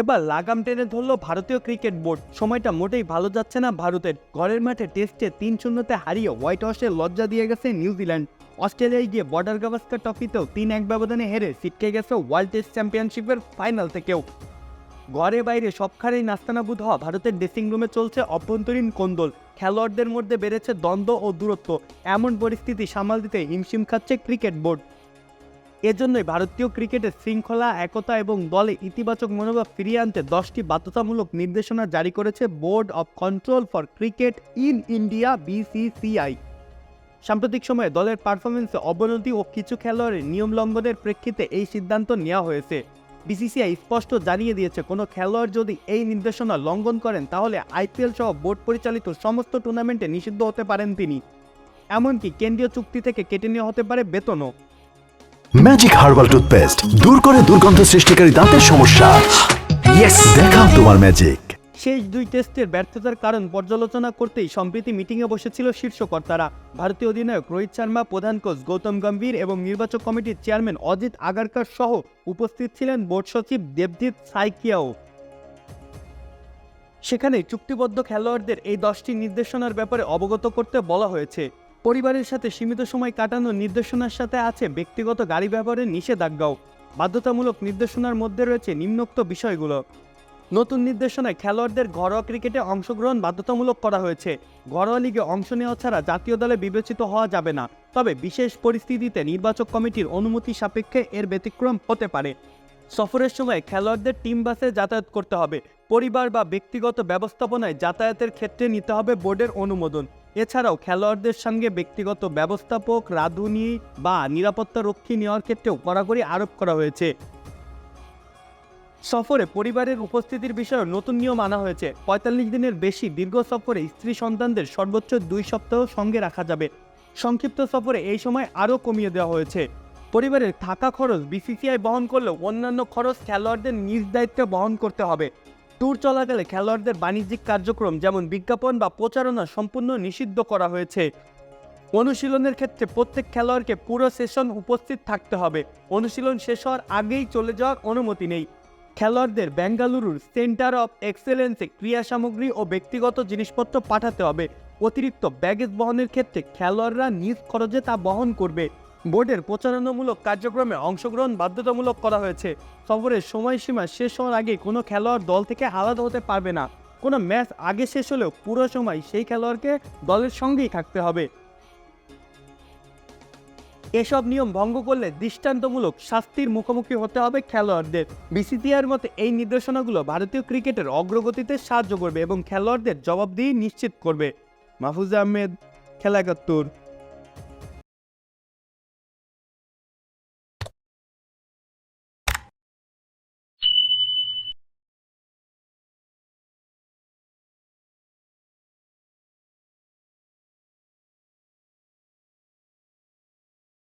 এবার লাগাম টেনে ধরলো ভারতীয় ক্রিকেট বোর্ড। সময়টা মোটেই ভালো যাচ্ছে না ভারতের। ঘরের মাঠে টেস্টে তিন শূন্যতে হারিয়ে হোয়াইট হাউসে লজ্জা দিয়ে গেছে নিউজিল্যান্ড। অস্ট্রেলিয়ায় গিয়ে বর্ডার গাভাস্কার ট্রফিতেও তিন এক ব্যবধানে হেরে ছিটকে গেছে ওয়ার্ল্ড টেস্ট চ্যাম্পিয়নশিপের ফাইনাল থেকেও। ঘরে বাইরে সবখানেই নাস্তানাবুদ হওয়া ভারতের ড্রেসিং রুমে চলছে অভ্যন্তরীণ কোন্দল। খেলোয়াড়দের মধ্যে বেড়েছে দ্বন্দ্ব ও দূরত্ব। এমন পরিস্থিতি সামাল দিতে হিমশিম খাচ্ছে ক্রিকেট বোর্ড। এজন্যই ভারতীয় ক্রিকেটের শৃঙ্খলা, একতা এবং দলে ইতিবাচক মনোভাব ফিরিয়ে আনতে দশটি বাধ্যতামূলক নির্দেশনা জারি করেছে board of control for cricket in India BCCI সাম্প্রতিক সময়ে দলের পারফরমেন্সে অবনতি ও কিছু খেলোয়াড়ের নিয়ম লঙ্ঘনের প্রেক্ষিতে এই সিদ্ধান্ত নেওয়া হয়েছে। বিসিসিআই স্পষ্ট জানিয়ে দিয়েছে, কোনো খেলোয়াড় যদি এই নির্দেশনা লঙ্ঘন করেন, তাহলে আইপিএল সহ বোর্ড পরিচালিত সমস্ত টুর্নামেন্টে নিষিদ্ধ হতে পারেন তিনি। এমনকি কেন্দ্রীয় চুক্তি থেকে কেটে নেওয়া হতে পারে বেতনও। ম্যাজিক হার্বাল টুথপেস্ট দূর করে দুর্গন্ধ সৃষ্টিকারী দাঁতের সমস্যা। ইয়েস দেখাও তোমার ম্যাজিক শেষ দুই টেস্টের ব্যর্থতার কারণ পর্যালোচনা করতেই সম্প্রতি মিটিংয়ে বসেছিল শীর্ষ কর্তারা ভারতীয় অধিনায়ক রোহিত শর্মা, প্রধান কোচ গৌতম গম্ভীর এবং নির্বাচক কমিটির চেয়ারম্যান অজিত আগারকার সহ উপস্থিত ছিলেন বোর্ড সচিব দেবজিৎ সাইকিয়াও। সেখানে চুক্তিবদ্ধ খেলোয়াড়দের এই দশটি নির্দেশনার ব্যাপারে অবগত করতে বলা হয়েছে। পরিবারের সাথে সীমিত সময় কাটানোর নির্দেশনার সাথে আছে ব্যক্তিগত গাড়ি ব্যবহারের নিষেধাজ্ঞাও। বাধ্যতামূলক নির্দেশনার মধ্যে রয়েছে নিম্নোক্ত বিষয়গুলো। নতুন নির্দেশনায় খেলোয়াড়দের ঘরোয়া ক্রিকেটে অংশগ্রহণ বাধ্যতামূলক করা হয়েছে। ঘরোয়া লিগে অংশ নেওয়া ছাড়া জাতীয় দলে বিবেচিত হওয়া যাবে না। তবে বিশেষ পরিস্থিতিতে নির্বাচক কমিটির অনুমতি সাপেক্ষে এর ব্যতিক্রম হতে পারে। সফরের সময় খেলোয়াড়দের টিম বাসে যাতায়াত করতে হবে। পরিবার বা ব্যক্তিগত ব্যবস্থাপনায় যাতায়াতের ক্ষেত্রে নিতে হবে বোর্ডের অনুমোদন। এছাড়াও খেলোয়াড়দের সঙ্গে ব্যক্তিগত ব্যবস্থাপক, রাঁধুনি বা নিরাপত্তা রক্ষী নেওয়ার ক্ষেত্রেও কড়াকড়ি আরোপ করা হয়েছে। সফরে পরিবারের উপস্থিতির বিষয়ে নতুন নিয়ম আনা হয়েছে। পঁয়তাল্লিশ দিনের বেশি দীর্ঘ সফরে স্ত্রী সন্তানদের সর্বোচ্চ দুই সপ্তাহ সঙ্গে রাখা যাবে। সংক্ষিপ্ত সফরে এই সময় আরও কমিয়ে দেওয়া হয়েছে। পরিবারের থাকা খরচ বিসিসিআই বহন করলেও অন্যান্য খরচ খেলোয়াড়দের নিজ দায়িত্বে বহন করতে হবে। ট্যুর চলাকালে খেলোয়াড়দের বাণিজ্যিক কার্যক্রম, যেমন বিজ্ঞাপন বা প্রচারণা, সম্পূর্ণ নিষিদ্ধ করা হয়েছে। অনুশীলনের ক্ষেত্রে প্রত্যেক খেলোয়াড়কে পুরো সেশন উপস্থিত থাকতে হবে। অনুশীলন শেষ হওয়ার আগেই চলে যাওয়ার অনুমতি নেই। খেলোয়াড়দের বেঙ্গালুরুর সেন্টার অফ এক্সেলেন্সে ক্রিয়া সামগ্রী ও ব্যক্তিগত জিনিসপত্র পাঠাতে হবে। অতিরিক্ত ব্যাগেজ বহনের ক্ষেত্রে খেলোয়াড়রা নিজ খরচে তা বহন করবে। বোর্ডের প্রচারণামূলক কার্যক্রমে অংশগ্রহণ বাধ্যতামূলক করা হয়েছে। সফরের সময়সীমা শেষ হওয়ার আগে কোনো খেলোয়াড় দল থেকে আলাদা হতে পারবে না। কোনো ম্যাচ আগে শেষ হলেও পুরো সময় সেই খেলোয়াড়কে দলের সঙ্গেই থাকতে হবে। এসব নিয়ম ভঙ্গ করলে দৃষ্টান্তমূলক শাস্তির মুখোমুখি হতে হবে খেলোয়াড়দের। বিসিসিআইয়ের মতে এই নির্দেশনাগুলো ভারতীয় ক্রিকেটের অগ্রগতিতে সাহায্য করবে এবং খেলোয়াড়দের জবাবদিহি নিশ্চিত করবে। মাহফুজ আহমেদ খেলা একাত্তর